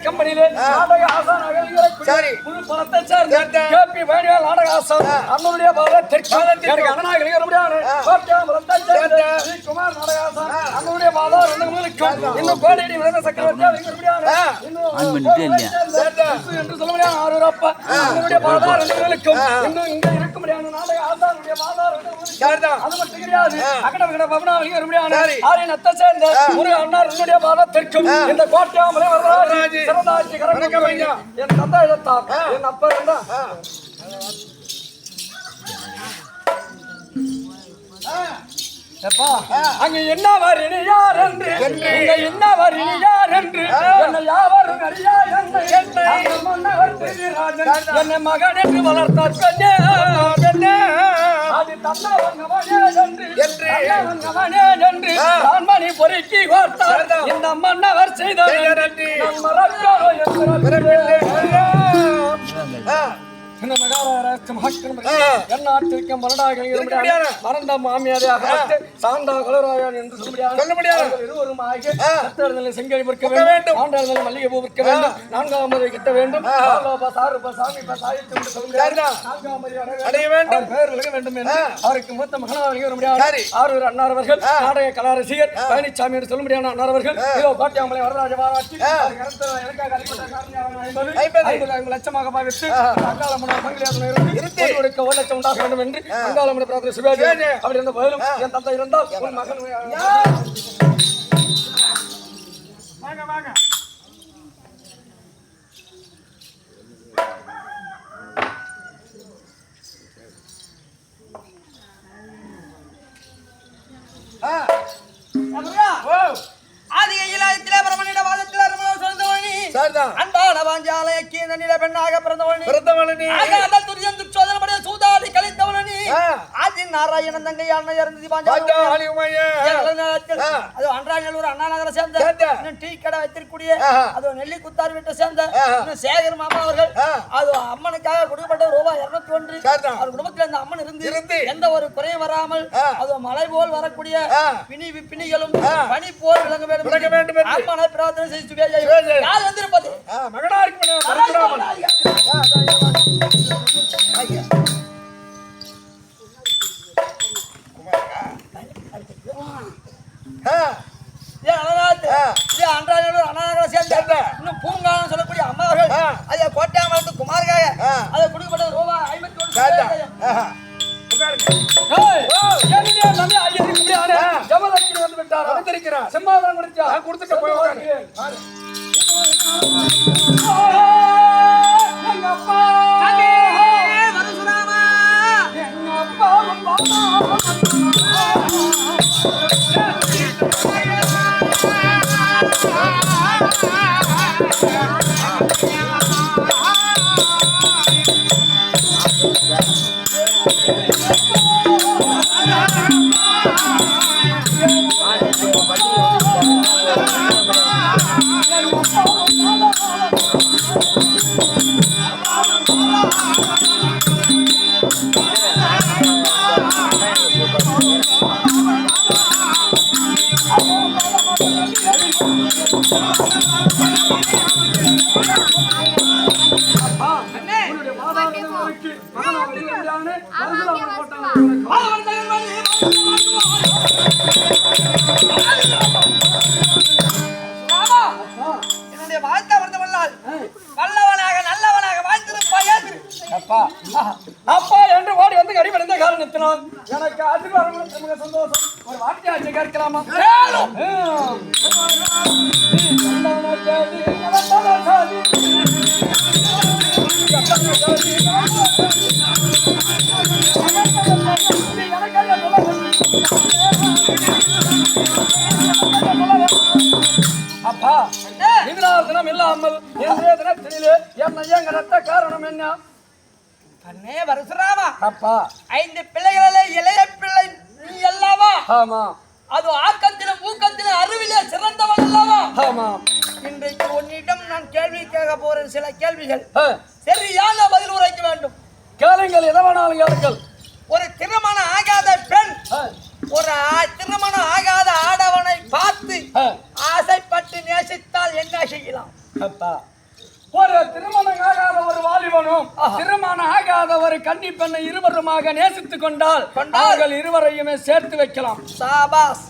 கம்பெனியிலே நாடக இருக்கிற சரி. புது பணத்தை சேர்ந்த கேபி வேணியால் நாடக ஆசான் அண்ணனுடைய பாத தெற்கு. எனக்கு அண்ணனாக இருக்கிற முடியாது கோட்டையாம்பலத்தை சேர்ந்த. குமார் நாடக ஆசான் அண்ணனுடைய பாதம் ரெண்டு முதலுக்கும் இன்னும் கோடியடி விளைந்த சக்கரவர்த்தியாக இருக்கிற முடியாது என்று சொல்ல முடியாது ஆரூர் அப்பா அண்ணனுடைய பாதம் ரெண்டு முதலுக்கும் இன்னும் இங்க இருக்க முடியாது நாடக ஆசானுடைய பாதம் ரெண்டு முதலுக்கும் சரிதான். அது மட்டும் கிடையாது. அகட விகட பவனா இருக்கிற முடியாது சரி. ஆரின் அத்தை சேர்ந்த ஒரு அண்ணார் என்னுடைய பாதம் தெற்கும் இந்த கோட்டையாம்பலை வரலாறு. சிறந்தாட்சி. என் தந்தா எழுத்தார் என் அப்பா இருந்தா. அங்க என்ன வரினி யார் என்று இங்க என்ன வரினி யார் என்று என்னை யாவரும் அறியா அந்த மன்னவர் திரிராஜன். என்னை மகன் என்று வளர்த்தார் பெண்ணே பெண்ணே அது தன்னவங்கவனே என்று. என்று. என்று. பொறுக்கி கோர்த்தார். இந்த மன்னவர் செய்த நன்றி. நம் மறக்காரோ என்கிற ஆ, என்ன மகாராஜ மகாக்கிரம ஆ. எந்நாட்டிற்கும் மரடாக இருக்க முடியாது. மறந்த மாமியாரே அகப்பட்டு சாந்தா கலராயன் என்று சொல்ல முடியாது சொல்ல முடியாது. அவர்கள் இருவரும் ஆகிய ஆ. சத்தேர்தலில் செங்கடி விற்க விற்க வேண்டும். வேண்டும் ஆண்டாளர்தலில் மல்லிகை பூ விற்க வேண்டும் நான்காம் கிட்ட வேண்டும். நான்காம் அடைய பெயர் விலக என்று அவருக்கு மூத்த மகனாக விளங்க முடியாது சரி. ஆரூர் அன்னார் அவர்கள் நாடக கலாரசிகர் பழனிசாமி என்று சொல்ல முடியாது அன்னார் அவர்கள் இதோ பாட்டியாமலை வரராஜ எனக்காக ஐம்பது ஐம்பது. லட்சமாக பாவித்து இருந்து. ஒரு லட்சம் உண்டாக வேண்டும் என்று அங்காளம்மன் பிரார்த்தனை சிவாஜி சிவாஜி. அப்படி இருந்த போதிலும் என் தந்தை இருந்தால் உன் மகன் வாங்க வாங்க. ஆ, ஓ, ஆதிக இலாயத்திலே பிரமணிட வாதத்திலே ரமண சிறந்தவனி சரிதான். அன்பான வாஞ்சாலயக்கி நன்னில பெண்ணாக பிறந்தவனி பிறந்தவளனி. ஆகாத துரியம் துச்சோதனபடிய சூதாடி கழித்தவனி ஆதி நாராயணன் தங்கை அண்ணன் இறந்தது பாஞ்சா. அது அன்றாநல்லூர் அண்ணா நகரை சேர்ந்த. இன்னும் டீ கடை வைத்திருக்கூடிய. அது நெல்லி குத்தார் வீட்டை சேர்ந்த. இன்னும் சேகர் மாமா அவர்கள். அது அம்மனுக்காக கொடுக்கப்பட்ட ரூபாய் இருநூத்தி ஒன்று. அவர் குடும்பத்தில் அந்த அம்மன் இருந்து இருந்து. எந்த ஒரு குறையும் வராமல். அது மலை போல் வரக்கூடிய. பிணி பிணிகளும். பனி போல் விளங்க வேண்டும் விளங்க வேண்டும் என்று. அம்மனை பிரார்த்தனை செய்து. யார் வந்திருப்பது ஆ, மகனா ஏ. ஆ. இது அன்றாநல்லூர் அண்ணாநகரை சேர்ந்த. இன்னும் பூங்காலம் சொல்லக்கூடிய அம்மா அவர்கள். அதை கோட்டையாமலத்து குமார்காக ஆ. அதை கொடுக்கப்பட்ட ரூபாய் ஐம்பத்தி ஒன்று. செம்மாதனம் கொடுத்தா கொடுத்துட்டு போய் உட்காரு. அப்பா உன்னுடைய மாதாவிற்கு என்னுடைய வாழ்க்கை வந்தவல்லால் வல்லவனாக நல்லவனாக வாழ்ந்திருப்பாயாக அப்பா அப்பா என்று ஓடி வந்து கடிபடைந்த காரணத்தினால் எனக்கு அதிகாரம் மிக சந்தோஷம் ஒரு வார்த்தையாச்சு கேட்கலாமா கேளும். இல்லாமல் இன்றைய தினத்திலே என்ன ஏங்கடத்த காரணம் என்ன? கண்ணே வரசுராமா. அப்பா. ஐந்து பிள்ளைகளிலே இளைய பிள்ளை நீ அல்லவா? ஆமா. அது ஆக்கத்திலும் ஊக்கத்திலும் அறிவிலே சிறந்தவன் அல்லவா? ஆமா. இன்றைக்கு உன்னிடம் நான் கேள்வி கேட்க போறேன் சில கேள்விகள். சரியான பதில் உரைக்க வேண்டும். கேளுங்கள் எதை வேணாலும் கேளுங்கள். ஒரு திருமணம் ஆகாத பெண் ஒரு திருமணம் ஆகாத ஆடவனை பார்த்து. ஆசைப்பட்டு நேசித்தால் என்ன செய்யலாம்? அப்பா. ஒரு திருமணம் ஆகாத ஒரு வாலிபனும் திருமணம் ஆகாத ஒரு கன்னி பெண்ணை இருவருமாக நேசித்துக் கொண்டால் அவர்கள் இருவரையுமே சேர்த்து வைக்கலாம். சாபாஸ்.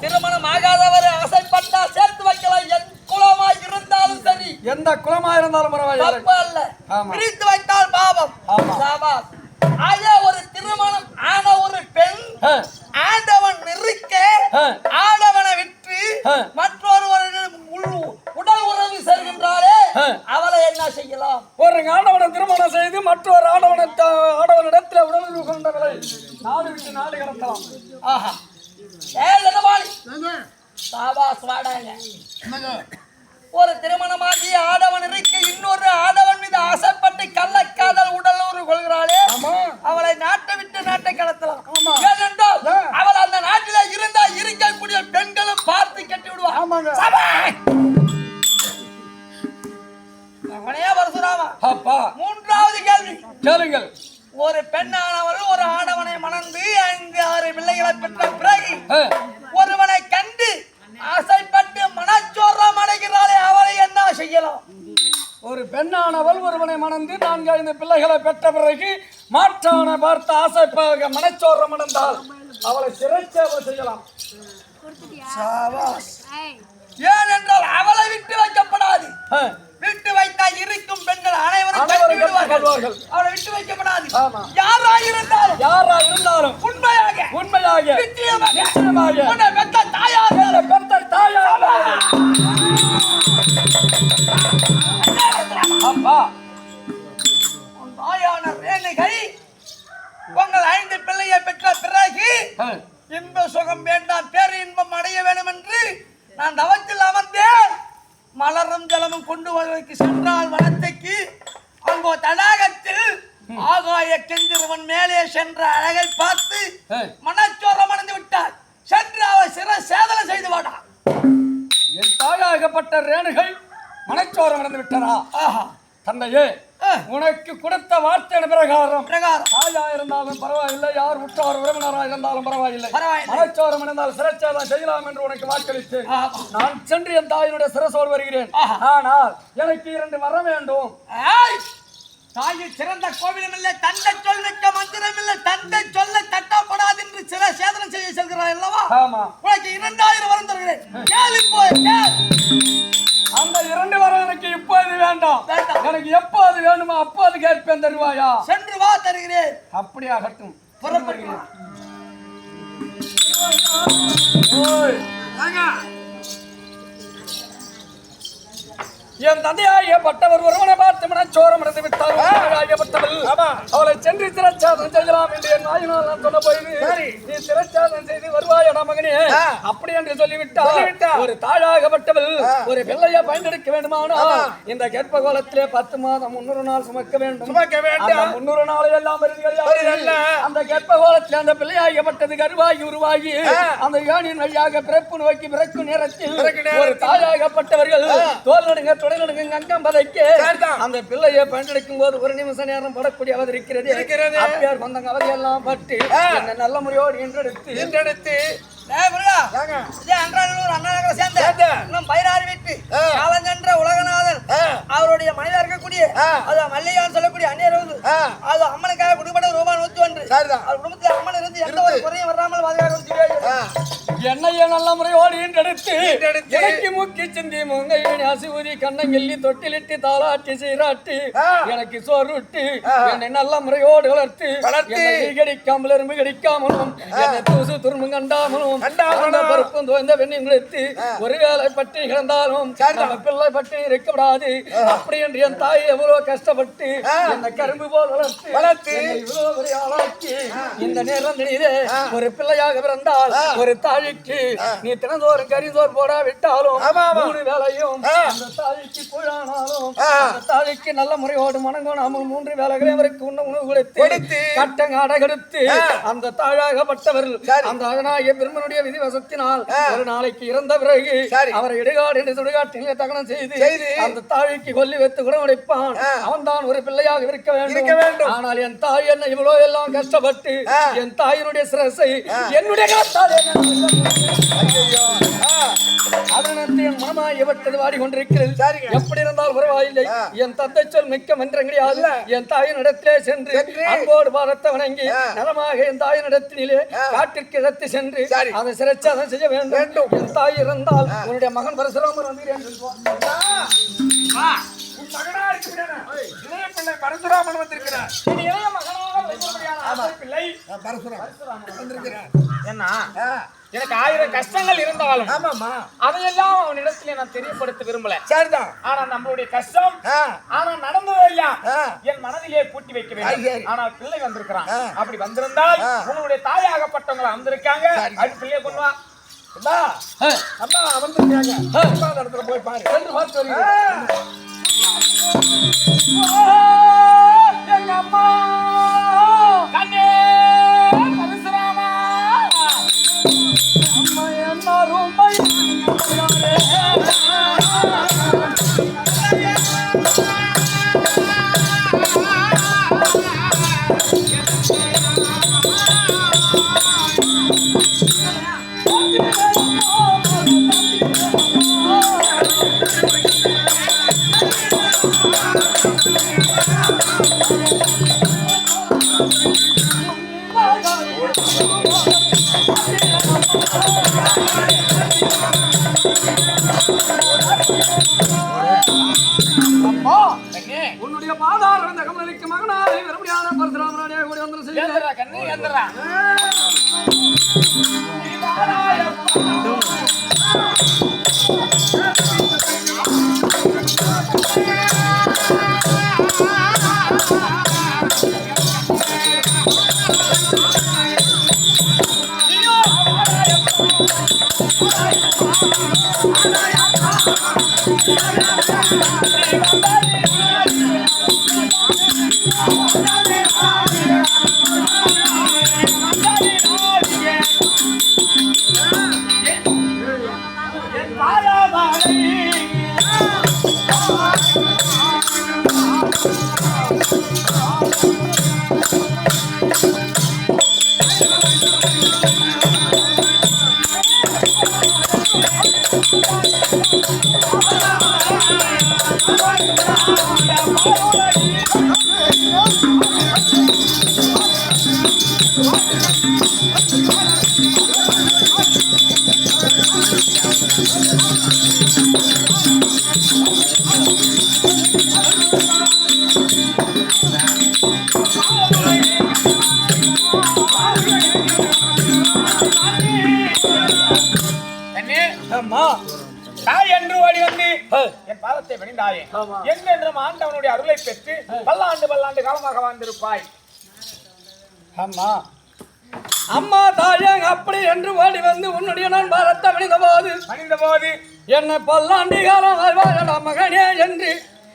திருமணம் ஆகாதவர் ஆசைப்பட்டால் சேர்த்து வைக்கலாம். என் குலமாய் இருந்தாலும் சரி. எந்த குலமா இருந்தாலும் பரவாயில்லை. பிரித்து வைத்தால் பாவம். சாபாஸ். ஆக ஒரு திருமணம் ஆன ஒரு பெண் ஆண்டவன் நிற்க. ஆடவனை விட்டு ஆ. என்ன செய்யலாம்? ஒரு ஆடவனை திருமணம் செய்து மற்றொரு ஆடவனை த- ஆடவனிடத்தில் உடல் கொண்டவரை நாடு விட்டு நாடு கடத்தலாம். ஆஹா. சாபாஸ் வாடாங்க. ஒரு திருமணமாகிய ஆடவன் இருக்க இன்னொரு ஆடவன் மீது ஆசைப்பட்டு கள்ளக்காதல் உடல் உறவு கொள்கிறாளே. அவளை நாட்டை விட்டு நாட்டை கடத்தலாம். ஏனென்றால். அவள் அந்த நாட்டில இருந்தா இருக்கக்கூடிய பெண்களும் பார்த்து கட்டி விடுவா அவனே பரசுராமா. அப்பா. மூன்றாவது கேள்வி. கேளுங்கள். ஒரு பெண்ணானவள் ஒரு ஆடவனை மணந்து ஐந்து ஆறு பிள்ளைகளை பெற்ற பிறகு ஒருவனை கண்டு ஆசைப்பட்டு மனச்சோரம் அடைகிறாளே அவளை என்ன செய்யலாம்? ஒரு பெண்ணானவள் ஒருவனை மணந்து நான்கு ஐந்து பிள்ளைகளை பெற்ற பிறகு மாற்றான பார்த்து ஆசைப்பாக மனச்சோரம் அடைந்தால் அவளை சிறைச்சேவை செய்யலாம். ஏனென்றால் அவளை விட்டு வைக்கப்படாது. விட்டு வைத்தா இருக்கும் பெண்கள் அனைவரும். அவளை விட்டு வைக்கப்படாது. ஆமா. யாராயிருந்தாலும் யாரா இருந்தாலும் உண்மையாக உண்மையாக நிச்சயமாக நிச்சயமாக உன்னை பெற்ற வேற பெற்ற தாயாக. அப்பா. உன் தாயான ரேணுகை உங்கள் ஐந்து பிள்ளையை பெற்ற பிறகு இன்ப சுகம் வேண்டாம் பேர் இன்பம் அடைய வேண்டும் என்று நான் தவத்தில் அமர்ந்தேன். மலரும் ஜலமும் கொண்டு வருவதற்கு சென்றால் வனத்தைக்கு அங்கோ தடாகத்தில் ஆகாய கெஞ்சிருவன் மேலே சென்ற அழகை பார்த்து. மனச்சோரம் அடைந்து விட்டார் சென்று அவள் சிற சேதனை செய்து வாடா என் தாயாகப்பட்ட ரேணுகை மனச்சோரம் அடைந்து விட்டனா ஆஹா தந்தையே. உனக்கு கொடுத்த வார்த்தையின் பிரகாரம். பிரகாரம். தாயா இருந்தாலும் பரவாயில்லை யார் உற்றார் உறவினராக இருந்தாலும் பரவாயில்லை. பரவாயில்லை. மனச்சோரம் அடைந்தால் சிறைச்சேதம் செய்யலாம் என்று உனக்கு வாக்களித்தேன். ஆமா. நான் சென்று என் தாயினுடைய சிரசோடு வருகிறேன். ஆனால் எனக்கு இரண்டு வர வேண்டும்! தாயில் சிறந்த கோவிலும் இல்லை தந்தை சொல் மிக்க மந்திரம் இல்லை தந்தை சொல்ல தட்டப்படாது என்று சில சேதனை செய்ய செல்கிறாய் அல்லவா? உனக்கு இரண்டாயிரம் வரம் தருகிறேன். கேள் இப்போ வேண்டாம். எனக்கு எப்போது வேணுமோ அப்போது கேட்பேன் தருவாயா? சென்று வா தருகிறேன். அப்படியாகட்டும். புறப்படுகிறேன் என் தந்தையாகியப்பட்டவர் ஒருவனை பார்த்து மனச்சோரம் அடைந்து விட்டார் ஆகியப்பட்டவள் அவளை சென்று திரச்சாதம் செய்யலாம் என்று என் வாயினால் நான் சொன்ன போது நீ திரச்சாதம் செய்து வருவாயடா மகனே. அப்படி என்று சொல்லிவிட்டார் ஒரு தாழாகப்பட்டவள் ஒரு பிள்ளையை பயன்படுத்த வேண்டுமானால் இந்த கர்ப்ப கோலத்திலே பத்து மாதம் முன்னூறு நாள் சுமக்க வேண்டும். சுமக்க வேண்டும். முன்னூறு நாள் எல்லாம். அந்த கர்ப்ப கோலத்தில் அந்த பிள்ளையாகப்பட்டது கருவாகி உருவாகி அந்த யானின் வழியாக பிறப்பு நோக்கி பிறக்கும் நேரத்தில் ஒரு தாயாகப்பட்டவர்கள் தோல் நடுங்க நடுங்க அங்கம் பதைக்க. அந்த பிள்ளையை பயன்படுத்தும் போது ஒரு நிமிஷ நேரம் படக்கூடிய அவதி இருக்கிறது இருக்கிறது. அப்பயார் வந்தாங்க அவதியெல்லாம் பட்டு என்ன நல்ல முறையோடு என்றெடுத்து என்றெடுத்து அவருடைய மனைவியா இருக்கக்கூடிய மல்லிகான்னு சொல்லக்கூடிய அந்நியர் வந்து. அது அம்மனுக்காக குடும்பப்பட்ட ரூபாய் நூத்தி ஒன்று. சரிதான். அவர் குடும்பத்தில் அம்மன் இருந்து எந்த ஒரு குறையும் வராமல் பாதுகாக்க என்னைய நல்ல முறையோடு ஈன்றெடுத்து ஈன்றெடுத்து. எனக்கு முக்கி சிந்தி முங்கை ஆசி ஊதி கண்ணங்கெல்லி தொட்டிலிட்டு தாளாட்டி சீராட்டி. எனக்கு சோறுட்டு என்னை நல்ல முறையோடு வளர்த்து. வளர்த்து. கடிக்காமல் எறும்பு கடிக்காமலும் என்னை தூசு துரும்பு கண்டாமலும் பருப்பும் தோய்ந்த வெண்ணையும் ஒருவேளை கிடந்தாலும் பிள்ளை அப்படி என்று என் தாய் எவ்வளவு கஷ்டப்பட்டு கரும்பு போல் வளர்த்து வளர்த்து. இவ்வளவு பெரிய ஆளாக்கி இந்த ஒரு பிள்ளையாக பிறந்தால் ஒரு தாய்க்கு நீ தினந்தோறும் கரிசோர் போடா விட்டாலும். மூணு வேளையும் ஆ. அந்த தாய்க்கு குழானாலும். அந்த தாய்க்கு நல்ல முறையோடு மணங்கோணாமல் மூன்று வேலைகளை அவருக்கு உண்ண உணவு கொடுத்து கொடுத்து. கட்டங்காட கெடுத்து ஆ. அந்த தாழாகப்பட்டவர்கள். அந்த அழகாகிய பெருமனுடைய விதிவசத்தினால் ஒரு நாளைக்கு இறந்த பிறகு. அவரை இடுகாடு என்று சுடுகாட்டிலே தகனம் செய்து. அந்த தாய்க்கு கொல்லி வைத்து குணமடைப்பான் ஆ. அவன் தான் ஒரு பிள்ளையாக இருக்க வேண்டும். ஆனால் என் தாய் என்ன இவ்வளவு எல்லாம் கஷ்டப்பட்டு. என் தாயினுடைய சிரசை என்னுடைய என் மனமாய் எவட்டது வாடிக்கொண்டிருக்கிறது சரிங்க. எப்படி இருந்தால் பரவாயில்லை. என் தந்தை சொல் மிக்க மன்றம் கிடையாது என் தாயின் இடத்திலே சென்று. அன்போடு பாரத்தை வணங்கி. நலமாக என் தாயின் இடத்திலே. காட்டிற்கு இடத்து சென்று. அதை சிறைச்சாதம் செய்ய வேண்டும். என் தாய் இருந்தால் உன்னுடைய மகன் பரசுராமர் வந்தீரேன் சொல்வான் வா. உன் மகனா இருக்கிறானா? இளைய பிள்ளை பரசுராமன் வந்திருக்கிறார். இளைய மகனாக பிள்ளை என்ன எனக்கு ஆயிரம் கஷ்டங்கள் இருந்தாலும் ஆமாமா அதையெல்லாம் அவனிடத்துல நான் தெரியப்படுத்த விரும்பல. சரிதான். ஆனா நம்மளுடைய கஷ்டம். ஆனா நடந்ததெல்லாம். என் மனதிலே பூட்டி வைக்க வேண்டும். ஆனால் பிள்ளை வந்திருக்கிறான். அப்படி வந்திருந்தால். உங்களுடைய தாயாகப்பட்டவங்க வந்திருக்காங்க. அது பிள்ளைய கொண்டு வா. அம்மா. அம்மா வந்திருக்காங்க. இடத்துல போய் பாரு. சென்று பார்த்து வருகிறேன். எங்க அம்மா கண்ணே பரசுராமா அம்மா என்ன ரொம்ப ஏந்திரா கண்ணே ஏந்திரா கண்ணே அம்மா தாய் என்று ஓடி வந்து என் பாதத்தை பணிந்தாயே ஆமா. என்றென்றும் ஆண்டவனுடைய அருளை பெற்று பல்லாண்டு பல்லாண்டு காலமாக வாழ்ந்திருப்பாய். அம்மா. அம்மா தாயே அப்படி என்று ஓடி வந்து உன்னுடைய நான் பாரத்தை மனித போது பணிந்த போது என்னை பல்லாண்டு காலம் வாழ்வாயடா மகனே என்று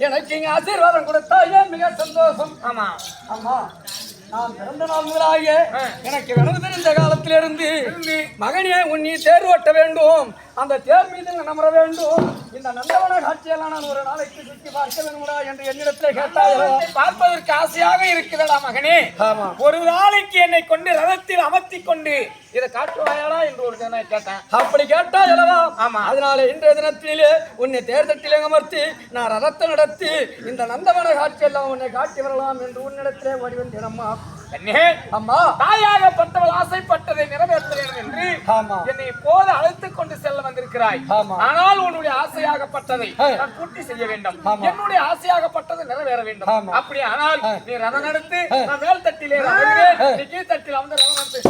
எனக்கு இங்க ஆசீர்வாதம் கொடுத்தாயே மிக சந்தோஷம். ஆமா. அம்மா நான் பிறந்த நாள் முதலாக எனக்கு வினவு தெரிந்த காலத்திலிருந்து மகனே உன் நீ தேர் ஓட்ட வேண்டும். அந்த தேர் மீது அமர வேண்டும். இந்த நந்தவன காட்சியெல்லாம் நான் ஒரு நாளைக்கு சுற்றி பார்க்க வேண்டும்டா என்று என்னிடத்திலே கேட்டாயோ பார்ப்பதற்கு ஆசையாக இருக்குதடா மகனே. ஒரு நாளைக்கு என்னை கொண்டு ரதத்தில் அமர்த்தி கொண்டு இதை காட்டுவாயாடா என்று ஒரு தினம் கேட்டேன். அப்படி கேட்டா அல்லவா? ஆமா. அதனால இன்றைய தினத்திலே உன்னை தேர்தட்டிலே அமர்த்தி நான் ரதத்தை நடத்தி இந்த நந்தவன காட்சியெல்லாம் உன்னை காட்டி வரலாம் என்று உன்னிடத்திலே ஓடி அம்மா கண்ணே அம்மா தாயாகப்பட்டவள் ஆசைப்பட்டதை நிறைவேற்றுகிறேன் என்று ஆமா என்னை இப்போது அழைத்துக் கொண்டு செல்ல வந்திருக்கிறாய். ஆனால் உன்னுடைய ஆசையாகப்பட்டதை. நான் பூர்த்தி செய்ய வேண்டும். என்னுடைய ஆசையாகப்பட்டது நிறைவேற வேண்டும். அப்படி ஆனால். நீ ரதம் நடத்து. நான் மேல் தட்டிலே. நீ கீழ் தட்டில் அமர்ந்து ரதம் நடத்து